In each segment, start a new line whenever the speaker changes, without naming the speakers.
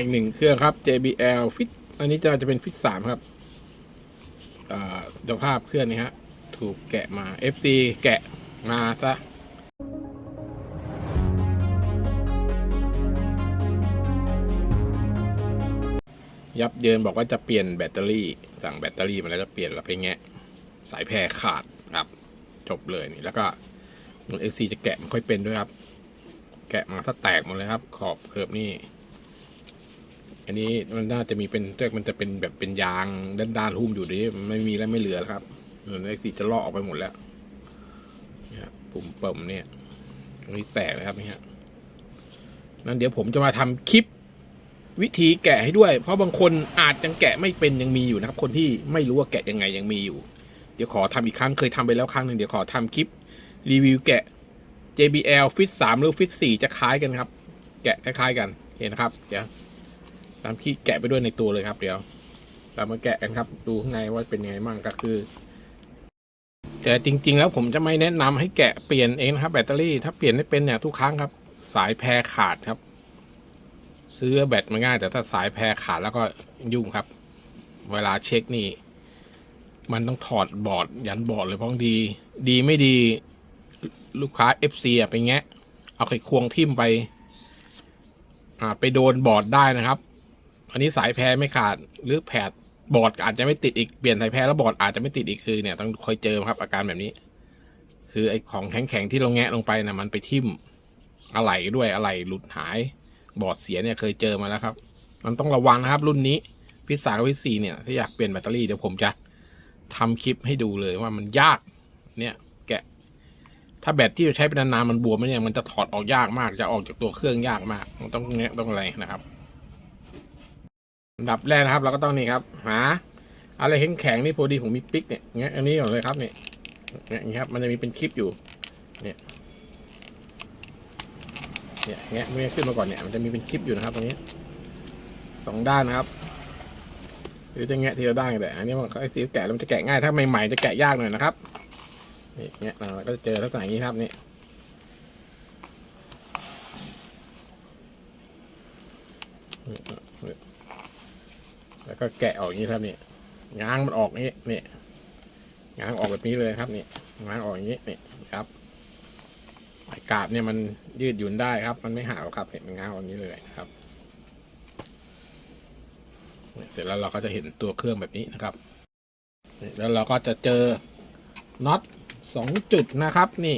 อีกหนึ่งเครื่องครับ JBL Fit อันนี้จะจะเป็น Fit สามครับเจ้าภาพเครื่องนี้ฮะ ถูกแกะมา FC แกะมาซะยับเยินบอกว่าจะเปลี่ยนแบตเตอรี่ สั่งแบตเตอรี่มาแล้วจะเปลี่ยนแล้วไปแงะ สายแพรขาดครับ จบเลยนี่ แล้วก็เอ็กซีจะแกะไม่ค่อยเป็นด้วยครับ แกะมาถ้าแตกหมดเลยครับ ขอบเคิบนี่ อันนี้มันน่าจะมีเป็นเรียกมันจะเป็นแบบเป็นยางด้านๆหุ้มอยู่ดิไม่มีแล้วไม่เหลือแล้วครับส่วนเอ็กซีจะลอกออกไปหมดแล้วเนี่ยปุ่มเปิ่มเนี่ยตรงนี้แตกเลยครับเนี่ยนั่นเดี๋ยวผมจะมาทำคลิปวิธีแกะให้ด้วย เพราะบางคนอาจยังแกะไม่เป็นยังมีอยู่นะครับ คนที่ไม่รู้ว่าแกะยังไงยังมีอยู่ เดี๋ยวขอทำอีกครั้งเคยทำไปแล้วครั้งหนึ่งเดี๋ยวขอทำคลิปรีวิวแกะ JBL Fit 3 หรือ Fit 4 จะคล้ายกันครับ แกะคล้ายๆกันเห็นนะครับ เดี๋ยว ตามคลิปแกะไปด้วยในตัวเลยครับเดี๋ยวเรามาแกะกันครับดูข้างในว่าเป็นยังไงมั่งก็คือ แต่จริง ๆ แล้วผมจะไม่แนะนำให้แกะเปลี่ยนเองครับแบตเตอรี่ถ้าเปลี่ยนไม่เป็นเนี่ยทุกครั้งครับ สายแพรขาดครับ ซื้อแบตมาง่าย แต่ถ้าสายแพรขาดแล้วก็ยุ่งครับ เวลาเช็คนี่ มันต้องถอดบอร์ดยันบอร์ดเลยพราะบางทีดีไม่ดีลูกค้า FC อะไปแงะเอาไขควงทิ่มไป อ่าไปโดนบอร์ดได้นะครับ อันนี้สายแพรไม่ขาดหรือแผดบอร์ดอาจจะไม่ติดอีกเปลี่ยนสายแพรแล้วบอร์ดอาจจะไม่ติดอีกคือเนี่ยต้องคอยเจอครับ อาการแบบนี้ คือไอ้ของแข็งๆที่เราแงะลงไปนะมันไปทิ่มอะไหล่ด้วยอะไหล่หลุดหาย บอร์ดเสียเนี่ยเคยเจอมาแล้วครับ มันต้องระวังนะครับ รุ่นนี้พิซซ่ากับพิซซีเนี่ยถ้าอยากเปลี่ยนแบตเตอรี่เดี๋ยวผมจะทำคลิปให้ดูเลยว่ามันยากเนี่ยแกะ ถ้าแบตที่เราใช้เป็นนานๆมันบวมเนี่ยมันจะถอดออกยากมาก จะออกจากตัวเครื่องยากมาก มันต้องแงะต้องอะไรนะครับ ดับแรกนะครับ เราก็ต้องนี่ครับ หา อะไรแข็งๆนี่พอดีผมมีปิ๊กเนี่ยแงะอันนี้ก่อนเลยครับเนี่ยแงะอย่างนี้ครับ มันจะมีเป็นคลิปอยู่ เนี่ยเนี่ยแงะเมื่อขึ้นมาก่อนเนี่ยมันจะมีเป็นคลิปอยู่นะครับตรงนี้สองด้านนะครับ หรือจะแงะทีละด้านก็ได้อันนี้มันไอ้สีแกะมันจะแกะง่ายถ้าใหม่ๆจะแกะยากหน่อยนะครับนี่แงะเราก็จะเจอลักษณะอย่างนี้ครับนี่นี่ แล้วก็แกะออกอย่างนี้ครับนี่ง้างมันออกนี้นี่ง้างออกแบบนี้เลยครับนี่ง้างออกอย่างนี้นี่ครับไอกาบเนี่ยมันยืดหยุ่นได้ครับ มันไม่ห่าวครับเห็นมันง้างออกนี้เลยครับเสร็จแล้วเราก็จะเห็นตัวเครื่องแบบนี้นะครับแล้วเราก็จะเจอน็อตสองจุดนะครับนี่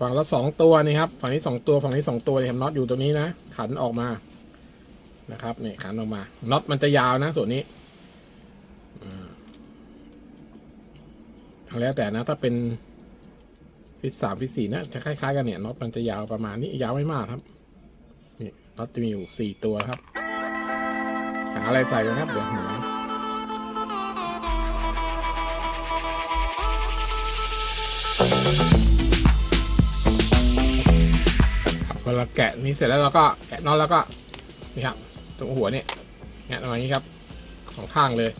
ฝั่งละสองตัวนี่ครับฝั่งนี้สองตัวฝั่งนี้สองตัวเลยครับน็อตอยู่ตรงนี้นะ ขันออกมา นะครับนี่ขันออกมาน็อตมันจะยาวนะส่วนนี้แล้วแต่นะถ้าเป็นฟิตสามฟิตสี่นะจะคล้ายๆกันเนี่ยน็อตมันจะยาวประมาณนี้ยาวไม่มากครับนี่น็อตจะมีอยู่สี่ตัวครับหาอะไรใส่กันครับเดี๋ยวหาครับเวลาแกะนี้เสร็จแล้วเราก็แกะน็อตแล้วก็นี่ครับ ตรงหัวเนี่ยงัดมาอย่างนี้ครับสองข้างเลย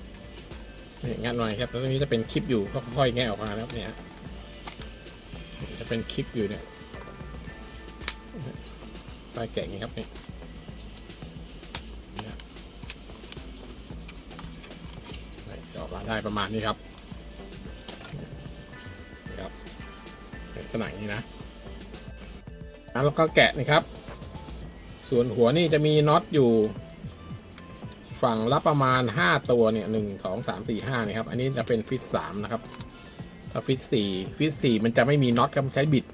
นี่งัดหน่อยครับแล้วตรงนี้จะเป็นคลิปอยู่ก็ค่อยๆแงะออกมาครับเนี่ยจะเป็นคลิปอยู่เนี่ยใต้แกะอย่างนี้ครับนี่เนี่ยจะออกมาได้ประมาณนี้ครับนะครับลักษณะอย่างนี้นะแล้วก็แกะนี่ครับ ส่วนหัวนี่จะมีน็อตอยู่ ฝั่งละประมาณ 5 ตัวเนี่ยหนึ่งสองสามสี่ห้านี่ครับ อันนี้จะเป็นฟิตสามนะครับ ถ้าฟิตสี่ฟิตสี่มันจะไม่มีน็อตครับใช้บิด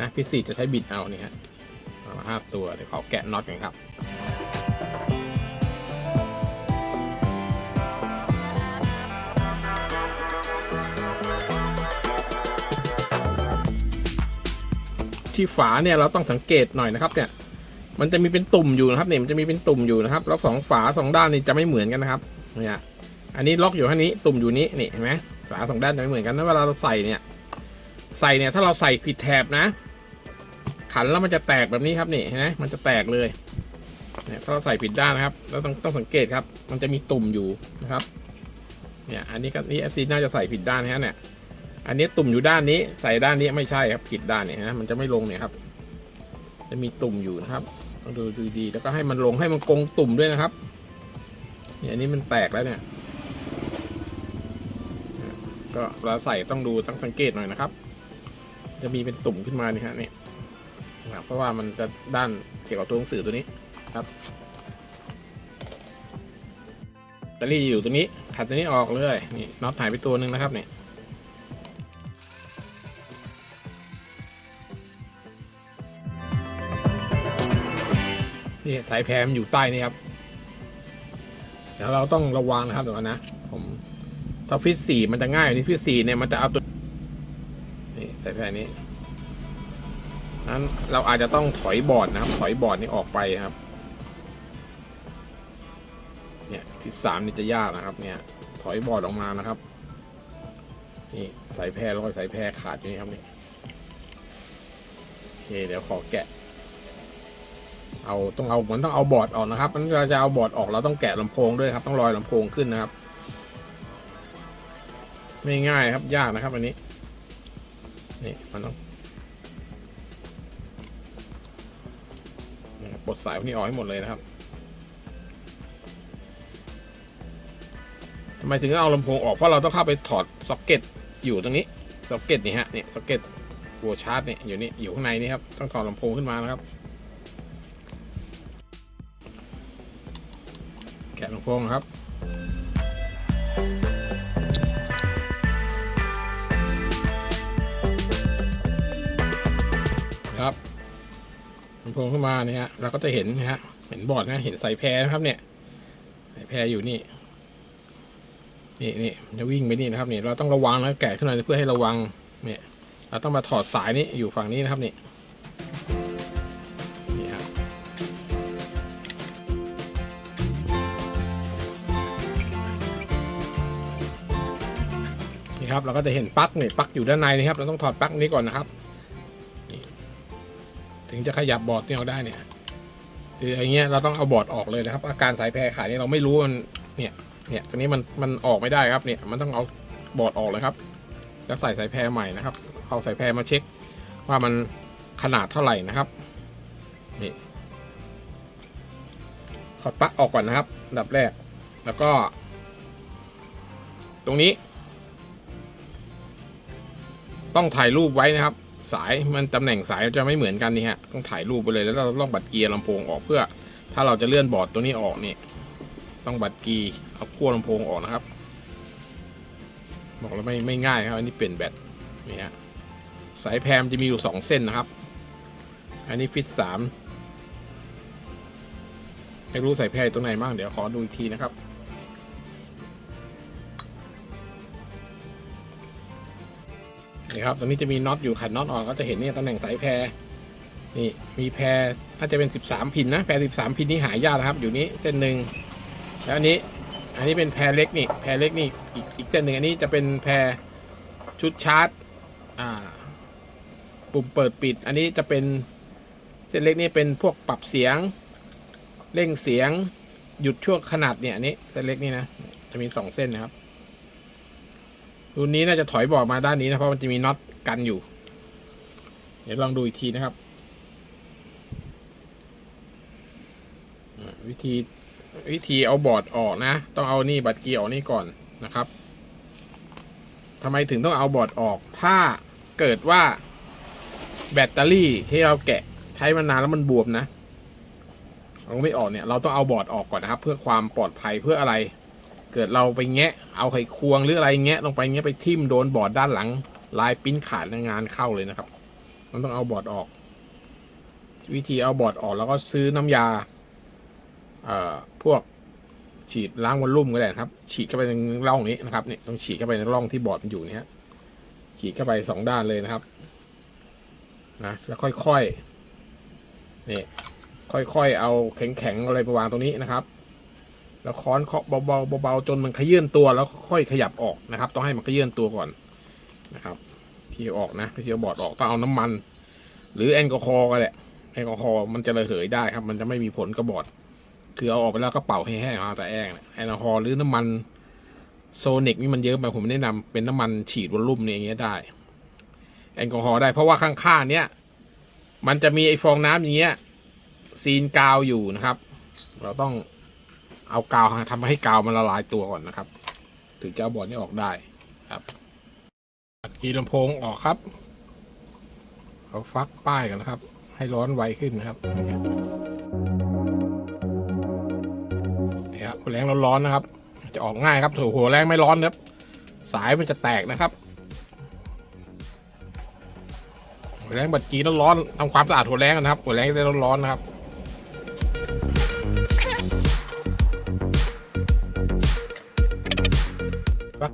นะฟิตสี่จะใช้บิดเอาเนี่ฮะเอาห้าตัวเดี๋ยวขอแกะน็อตกันครับที่ฝาเนี่ยเราต้องสังเกตหน่อยนะครับเนี่ย มันจะมีเป็นตุ่มอยู่นะครับเนี่ยมันจะมีเป็นตุ่มอยู่นะครับ แล้วสองฝาสองด้านนี่จะไม่เหมือนกันนะครับเนี่ยอันนี้ล็อกอยู่ท่านี้ตุ่มอยู่นี้นี่เห็นไหมฝาสองด้านจะไม่เหมือนกันนะเวลาเราใส่เนี่ย ใส่เนี่ยถ้าเราใส่ผิดแถบนะ ขันแล้วมันจะแตกแบบนี้ครับนี่เห็นไหมมันจะแตกเลยเนี่ยถ้าเราใส่ผิดด้านนะครับเราต้องต้องสังเกตครับ มันจะมีตุ่มอยู่นะครับเนี่ยอันนี้ก็นี่เอฟซีน่าจะใส่ผิดด้านนะฮะเนี่ยอันนี้ตุ่มอยู่ด้านนี้ ใส่ด้านนี้ไม่ใช่ครับผิดด้านเนี่ยนะมันจะไม่ลงเนี่ยครับ จะมีตุ่มอยู่นะครับ ดูดูดีแล้วก็ให้มันลงให้มันกงตุ่มด้วยนะครับเนี่ยอันนี้มันแตกแล้วเนี่ย ก็เราใส่ต้องดูต้องสังเกตหน่อยนะครับ จะมีเป็นตุ่มขึ้นมานี่ฮะนี่นะเพราะว่ามันจะด้านเกี่ยวกับตัวหนังสือตัวนี้ครับแบตเตอรี่อยู่ตัวนี้ขัดตัวนี้ออกเลยนี่น็อตหายไปตัวหนึ่งนะครับเนี่ย นี่สายแพรมอยู่ใต้นี่ครับเดี๋ยวเราต้องระวังนะครับเดี๋ยวนะผมถ้าฟิตสี่มันจะง่ายนี่ฟิตสี่เนี่ยมันจะเอาตัวนี่ใส่แผ่นนี้นั้นเราอาจจะต้องถอยบอร์ดนะครับ ถอยบอร์ดนี้ออกไปครับ เนี่ยฟิตสามนี่จะยากนะครับ เนี่ย ถอยบอร์ดออกมานะครับนี่สายแพรรอยสายแพรขาดอยู่นี่ครับนี่โอเคเดี๋ยวขอแกะ เอาต้องเอาเหมือนต้องเอาบอร์ดออกนะครับมันเราจะเอาบอร์ดออกเราต้องแกะลำโพงด้วยครับ ต้องลอยลำโพงขึ้นนะครับ ไม่ง่ายครับยากนะครับอันนี้นี่มันต้องปลดสายพวกนี้ออกให้หมดเลยนะครับทำไมถึงเอาลำโพงออกเพราะเราต้องเข้าไปถอดซ็อกเก็ตอยู่ตรงนี้ซ็อกเก็ตนี่ฮะนี่ซ็อกเก็ตหัวชาร์จเนี่ยอยู่นี่อยู่ข้างในนี่ครับต้องถอดลำโพงขึ้นมานะครับะลำโพงครับครับลำโพงขึ้นมาเนี่ยเราก็จะเห็นนะฮะเห็นบอร์ดนะเห็นสายแพรนะครับ เนี่ยสายแพรอยู่นี่ นี่นี่จะวิ่งไปนี่นะครับเนี่ยเราต้องระวังนะแกะขึ้นมาเพื่อให้ระวังเนี่ย เราต้องมาถอดสายนี้อยู่ฝั่งนี้นะครับนี่นี่ นี่ครับเราก็จะเห็นปลั๊กนี่ยปลั๊กอยู่ด้านในนะครับ เราต้องถอดปลั๊กนี้ก่อนนะครับ ถึงจะขยับบอร์ดนี่เอาได้เนี่ยคืออย่างเงี้ยเราต้องเอาบอร์ดออกเลยนะครับ อาการสายแพรขาดนี่เราไม่รู้มันเนี่ยเนี่ยตัวนี้มันมันออกไม่ได้ครับเนี่ยมันต้องเอาบอร์ดออกเลยครับ แล้วใส่สายแพรใหม่นะครับ เอาสายแพรมาเช็ค ว่ามันขนาดเท่าไหร่นะครับนี่ถอดปลั๊กออกก่อนนะครับ ดับแรก แล้วก็ ตรงนี้ ต้องถ่ายรูปไว้นะครับ สายมันตำแหน่งสายจะไม่เหมือนกันนี่ฮะต้องถ่ายรูปไปเลยแล้วเราต้องบัดเกียร์ลำโพงออกเพื่อ ถ้าเราจะเลื่อนบอร์ดตัวนี้ออกนี่ต้องบัดกีย์เอาขั้วลำโพงออกนะครับ บอกแล้วไม่ไม่ง่ายครับอันนี้เปลี่ยนแบตนี่ฮะสายแพรมจะมีอยู่สองเส้นนะครับ อันนี้ฟิตสามไม่รู้สายแพรตรงไหนบ้างเดี๋ยวขอดูอีกทีนะครับ นี่ครับตรงนี้จะมีน็อตอยู่ขันน็อตออกก็จะเห็นเนี่ยตำแหน่งสายแพรนี่มีแพรน่าจะเป็น 13 พินนะแพร13 พินนี่หายากนะครับ อยู่นี้เส้นหนึ่งแล้วอันนี้อันนี้เป็นแพรเล็กนี่แพรเล็กนี่อีกอีกเส้นหนึ่งอันนี้จะเป็นแพรชุดชาร์จอ่าปุ่มเปิดปิด อันนี้จะเป็นเส้นเล็กนี่เป็นพวกปรับเสียงเร่งเสียงหยุดช่วงขนาดเนี่ยอันนี้เส้นเล็กนี่นะจะมีสองเส้นนะครับ รุ่นนี้น่าจะถอยบอร์ดมาด้านนี้นะเพราะมันจะมีน็อตกันอยู่ เดี๋ยวลองดูอีกทีนะครับวิธีวิธีเอาบอร์ดออกนะ ต้องเอานี่บัตรเกียร์ออกนี่ก่อนนะครับทำไมถึงต้องเอาบอร์ดออก ถ้าเกิดว่าแบตเตอรี่ที่เราแกะใช้มานานแล้วมันบวมนะเราไม่ออกเนี่ยเราต้องเอาบอร์ดออกก่อนนะครับ เพื่อความปลอดภัยเพื่ออะไร เกิดเราไปแงะ เอาไขควงหรืออะไรแงะลงไปแงะไปทิ่มโดนบอร์ดด้านหลัง ลายปิ้นขาดงานเข้าเลยนะครับ มันต้องเอาบอร์ดออก วิธีเอาบอร์ดออกแล้วก็ซื้อน้ำยา เอ่อพวกฉีดล้างวอลลุ่มก็ได้นะครับ ฉีดเข้าไปในร่องนี้นะครับเนี่ยต้องฉีดเข้าไปในร่องที่บอร์ดมันอยู่เนี่ยฮะฉีดเข้าไปสองด้านเลยนะครับนะแล้วค่อยๆนี่ค่อยๆเอาแข็งๆอะไรไปวางตรงนี้นะครับ แล้วค้อนเคาะเบาๆเบาๆจนมันขยื่นตัวแล้วค่อยขยับออกนะครับ ต้องให้มันขยื่นตัวก่อนนะครับที่ออกนะที่เอาบอร์ดออกต้องเอาน้ำมัน หรือแอลกอฮอล์ก็แหละแอลกอฮอล์มันจะระเหยได้ครับ มันจะไม่มีผลกับบอด คือเอาออกไปแล้วก็เป่าให้แห้งเอาแต่แห้งแอลกอฮอล์หรือน้ำมันโซนิกนี่มันเยอะไปผมไม่แนะนำเป็นน้ำมันฉีดวอลลุ่มเนี่ยอย่างเงี้ยได้ แอลกอฮอล์ได้เพราะว่าข้างๆเนี้ยมันจะมีไอ้ฟองน้ำอย่างเงี้ยซีนกาวอยู่นะครับ เราต้อง เอากาวทำให้กาวมันละลายตัวก่อนนะครับ ถึงจะเอาบอร์ดนี้ออกได้ครับอัดกีลำโพงออกครับ เอาฟักป้ายกันนะครับ ให้ร้อนไวขึ้นนะครับนี่ครับหัวแรงร้อนๆนะครับ จะออกง่ายครับถูหัวแรงไม่ร้อนครับ สายมันจะแตกนะครับหัวแรงบัดจีร้อนๆทำความสะอาดหัวแรงกันนะครับ หัวแรงจะได้ร้อนๆนะครับ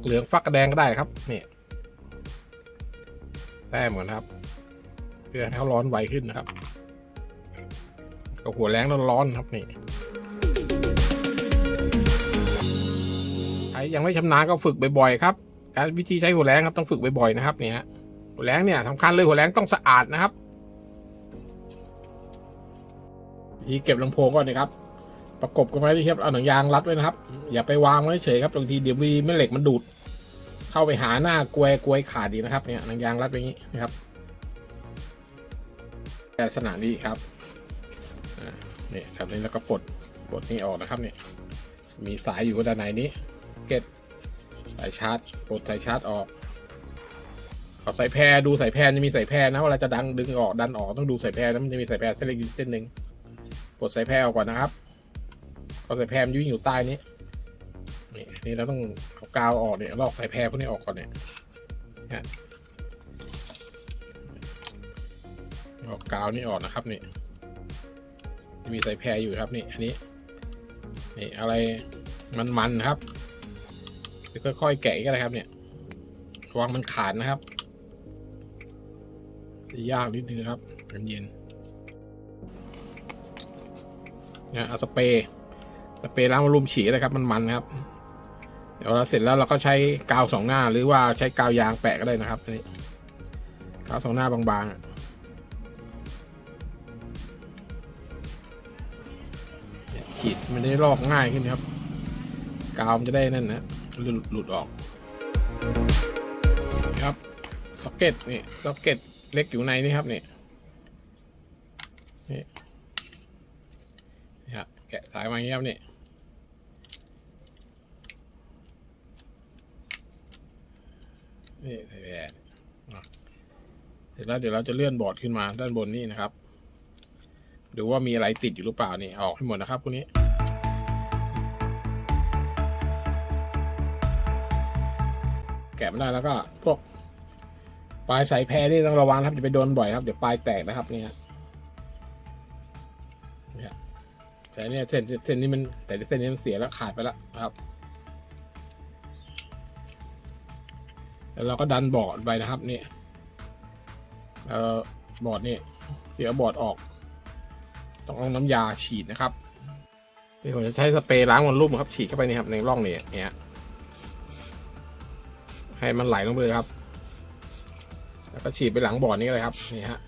เหลืองฟักแดงก็ได้ครับนี่แต้มก่อนครับ เพื่อให้เขาร้อนไวขึ้นนะครับกับหัวแรงร้อนๆครับนี่ใครยังไม่ชำนาญก็ฝึกบ่อยๆครับ การวิธีใช้หัวแรงครับต้องฝึกบ่อยๆนะครับเนี่ยหัวแรงเนี่ยสำคัญเลยหัวแรงต้องสะอาดนะครับทีเก็บลำโพงก่อนนะครับ ประกบกันไว้ที่ครับเอาหนังยางรัดไว้นะครับ อย่าไปวางไว้เฉยครับบางทีเดี๋ยวมีแม่เหล็กมันดูด เข้าไปหาหน้ากลวยกลวยขาดอีนะครับเนี่ยหนังยางรัดไว้นี้นะครับลักษณะนี้ครับนี่ยแบบนี้แล้วก็ปลดปลดนี้ออกนะครับเนี่ยมีสายอยู่ด้านในนี้ เก็ตสายชาร์จปลดสายชาร์จออกเอาสายแพรดูสายแพรจะมีสายแพรนะเวลาจะดังดึงออกดันออกต้องดูสายแพรนะมันจะมีสายแพรเส้นเล็กอยู่เส้นหนึ่งปลดสายแพรออกก่อนนะครับ เอาสายแพรมันวิ่งอยู่ใต้นี้นี่นี่เราต้องเอากาวออกเนี่ยลอกสายแพรพวกนี้ออกก่อนเนี่ยเออกกาวนี่ออกนะครับนี่มีสายแพรอยู่ครับนี่อันนี้นี่อะไรมันๆครับค่อยๆแกะก็ได้ครับเนี่ยวังมันขาดนะครับจะยากนิดนึงครับเย็นๆเนี่ยเอาสเปรย์ สเปรย์ล้างบอลลูมฉีเลยครับมันมันนะครับ เดี๋ยวเราเสร็จแล้วเราก็ใช้กาวสองหน้าหรือว่าใช้กาวยางแปะก็ได้นะครับอันนี้กาวสองหน้าบางๆอะเนี่ยขีดมันได้ลอกง่ายขึ้นครับ กาวมันจะได้นั่นนะหลุดหลุดออกครับซ็อกเก็ตนี่ซ็อกเก็ตเล็กอยู่ในนี่ครับนี่นี่นี่ฮะแกะสายมาอย่างนี้ครับนี่ นี่ใส่แพร่เสร็จแล้วเดี๋ยวเราจะเลื่อนบอร์ดขึ้นมาด้านบนนี่นะครับ ดูว่ามีอะไรติดอยู่หรือเปล่านี่ออกให้หมดนะครับพวกนี้แกะไม่ได้แล้วก็พวกปลายสายแพรนี่ต้องระวังครับอย่าไปโดนบ่อยครับเดี๋ยวปลายแตกนะครับนี่ยเนี่ยแต่เนี่ยเส้นเส้นนี้มันแต่เส้นนี้มันเสียแล้วขาดไปแล้วนะครับ แล้วเราก็ดันบอร์ดไปนะครับนี่เอ่อบอร์ดนี่เสียบอร์ดออก ต้องเอาน้ำยาฉีดนะครับนี่ผมจะใช้สเปรย์ล้างมันรูปครับฉีดเข้าไปนี่ครับในร่องนี่เนี่ยให้มันไหลลงไปเลยครับ แล้วก็ฉีดไปหลังบ่อนี้เลยครับนี่ฮะ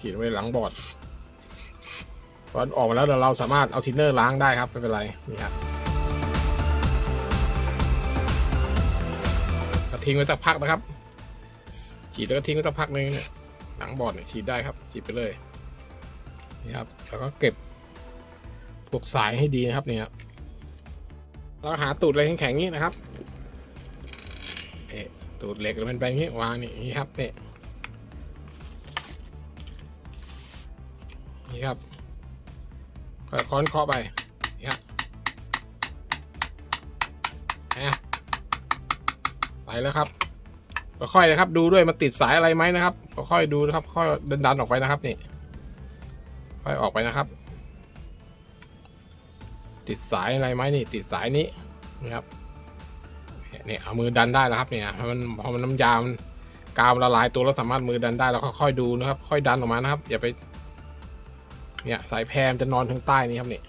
ฉีดไปหลังบอร์ดพอออกมาแล้วเราสามารถเอาทินเนอร์ล้างได้ครับไม่เป็นไรนี่ฮะก็ ทิ้งไว้สักพักนะครับ ฉีดแล้วก็ทิ้งไว้สักพักนึงเนี่ยหลังบอดเนี่ยฉีดได้ครับ ฉีดไปเลยนี่ครับแล้วก็เก็บพวกสายให้ดีนะครับเนี่ยเราหาตูดอะไรแข็งๆนี้นะครับเอ๊ะตูดเหล็กมันไปอย่างนี้วางนี่นี้ครับเนี่ยนี่ครับค่อยค้อนเคาะไปนี่ครับนะไป แล้วครับค่อยๆนะครับ ดูด้วยมันติดสายอะไรไหมนะครับค่อยๆดูนะครับ ค่อยดันๆออกไปนะครับนี่ ค่อยออกไปนะครับ ติดสายอะไรไหมนี่ ติดสายนี้นะครับเนี่ยเอามือดันได้แล้วครับเนี่ยพอมันพอมันน้ำยามันกาวละลายตัวแล้วสามารถมือดันได้แล้วก็ค่อยดูนะครับ ค่อยดันออกมานะครับ อย่าไป เนี่ยสายแพรมจะนอนทางใต้นี้ครับนี่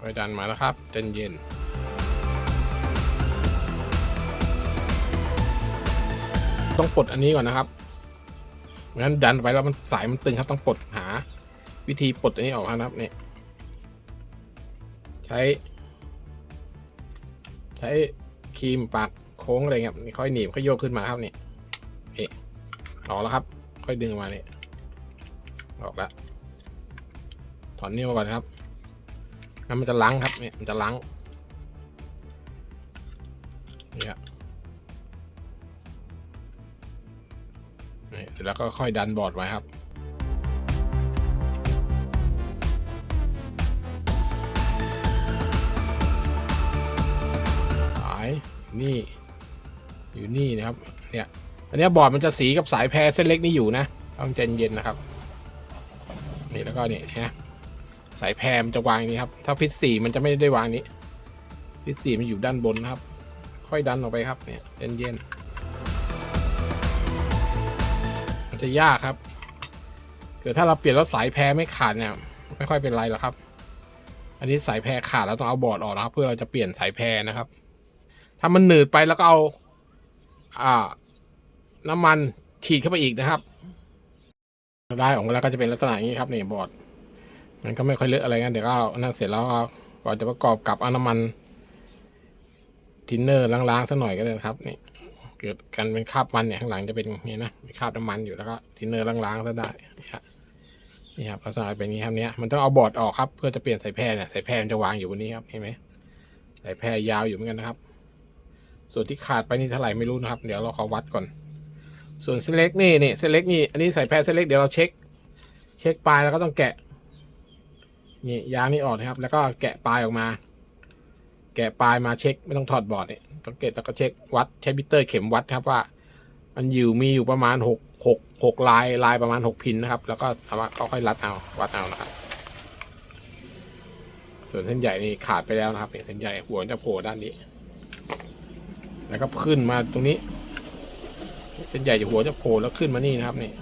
ค่อยดันมาแล้วครับเย็นเย็น ต้องปลดอันนี้ก่อนนะครับงั้นดันไปแล้วมันสายมันตึงครับต้องปลดหา วิธีปลดอันนี้ออกนะครับเนี่ยใช้ ใช้ครีมปากโค้งอะไรเงี้ยนี่ค่อยหนีบค่อยโยกขึ้นมาครับเนี่นี่ออกแล้วครับ ค่อยดึงออกมาเนี่ยออกแล้วถอนนิ้วก่อนครับงั้นมันจะล้างครับเนี่ยมันจะล้างนี่ครับ ร็จแล้วก็ค่อยดันบอร์ดไว้ครับสายนี่อยู่นี่นะครับเนี่ยอันนี้บอร์ดมันจะสีกับสายแพรเส้นเล็กนี่อยู่นะต้องใจเย็นนะครับนี่แล้วก็นี่ฮะสายแพรมันจะวางนี้ครับ ถ้าฟิตสี่มันจะไม่ได้วางนี้ฟิตสี่มันอยู่ด้านบนนะครับ ค่อยดันออกไปครับเนี่ยเย็นเย็นๆ มันจะยากครับเกิดถ้าเราเปลี่ยนแล้วสายแพรไม่ขาดเนี่ย ไม่ค่อยเป็นไรหรอกครับ อันนี้สายแพรขาดแล้วต้องเอาบอร์ดออกนะครับ เพื่อเราจะเปลี่ยนสายแพรนะครับ ถ้ามันหนืดไปแล้วก็เอา อ่า น้ำมันฉีดเข้าไปอีกนะครับได้ออกมาแล้วก็จะเป็นลักษณะอย่างนี้ครับนี่บอร์ดมันก็ไม่ค่อยเลอะอะไรกันเดี๋ยวก็เอานั่นเสร็จแล้วก่อนจะประกอบกับเอาน้ำมันทินเนอร์ล้างๆสักหน่อยก็ได้ครับนี่ เกิดกันเป็นคราบมันเนี่ยข้างหลังจะเป็นอย่างนี้นะมีคราบน้ำมันอยู่แล้วก็ทินเนอร์ล้างๆซะได้นี่ครับนี่ครับลักษณะเป็นอย่างนี้ครับเนี้ยมันต้องเอาบอร์ดออกครับเพื่อจะเปลี่ยนสายแพรเนี่ยสายแพรมันจะวางอยู่บนนี้ครับเห็นไหมสายแพรยาวอยู่เหมือนกันนะครับ ส่วนที่ขาดไปนี่เท่าไหร่ไม่รู้นะครับ เดี๋ยวเราขอวัดก่อน ส่วนเส้นเล็กนี่นี่เส้นเล็กนี่อันนี้สายแพรเส้นเล็กเดี๋ยวเราเช็ค เช็คปลายแล้วก็ต้องแกะนี่ยางนี่ออกนะครับ แล้วก็แกะปลายออกมา แกะปลายมาเช็คไม่ต้องถอดบอร์ดเนี่ยต้องเกะแล้วก็เช็ควัดใช้มิเตอร์เข็มวัดครับว่า มันอยู่มีอยู่ประมาณหกหกหกลายลายประมาณหกพินนะครับ แล้วก็สามารถค่อยรัดเอาวัดเอานะครับ ส่วนเส้นใหญ่นี่ขาดไปแล้วนะครับเนี่ยเส้นใหญ่หัวจะโผล่ด้านนี้ แล้วก็ขึ้นมาตรงนี้ เส้นใหญ่จะหัวจะโผล่แล้วขึ้นมานี่นะครับนี่